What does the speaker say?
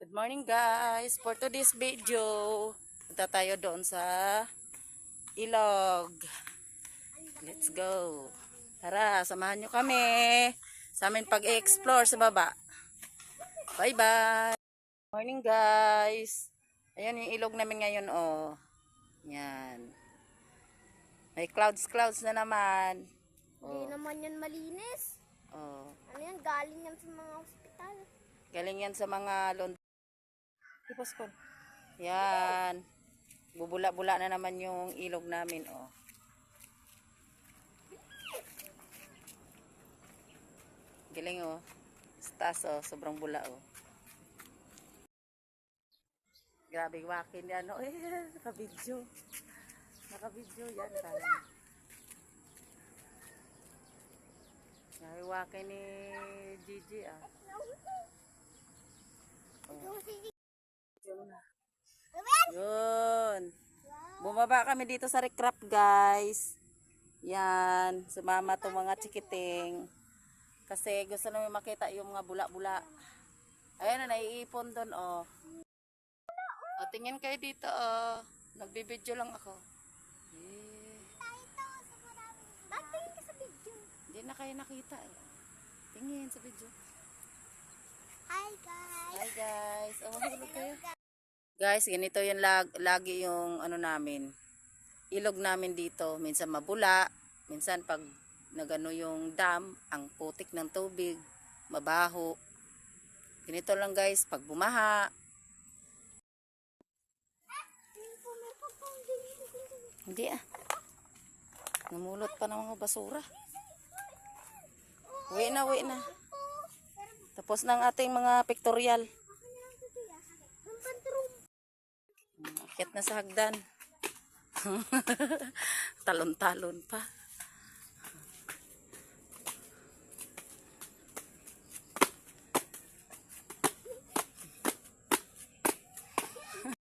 Good morning guys. For today's video, punta tayo doon sa ilog. Let's go. Tara, samahan nyo kami sa amin pag-explore sa baba. Bye-bye. Morning guys. Ayan yung ilog namin ngayon oh. Yan. May clouds clouds na naman. Hindi Oh. naman yan malinis. Oh. Ano yan? Galing yan sa mga ospital. Galing yan sa mga lon. Ipos ko. Yan. Bubula-bula na naman yung ilog namin, oh. Galing, oh. Sa taas, oh. Sobrang bula, oh. Grabe, wakin yan, oh. Eh, nakabidyo. Nakabidyo yan, kala. Grabe, wakin ni Gigi, ah. Bumaba kami dito sa recrap, guys. Yan. Sumama to mga chikiting. Kasi gusto namin makita yung mga bula-bula. Ayan na, naiipon doon, oh. O, tingin kayo dito, oh. Nagbibideo lang ako. Eh, Ba't tingin ka sa video? Hindi na kayo nakita, eh. Tingin sa video. Hi guys! Hi, guys. Oh, mahulog kayo. Guys, ganito yung lag, lagi yung ano namin. Ilog namin dito. Minsan mabula. Minsan pag nagano yung dam, ang putik ng tubig, mabaho. Ganito lang guys, pag bumaha. Hindi ah. Namulot pa ng mga basura. Uwi na, uwi na. Tapos ng ating mga pictorial. Akit na sa hagdan. Talon-talon pa.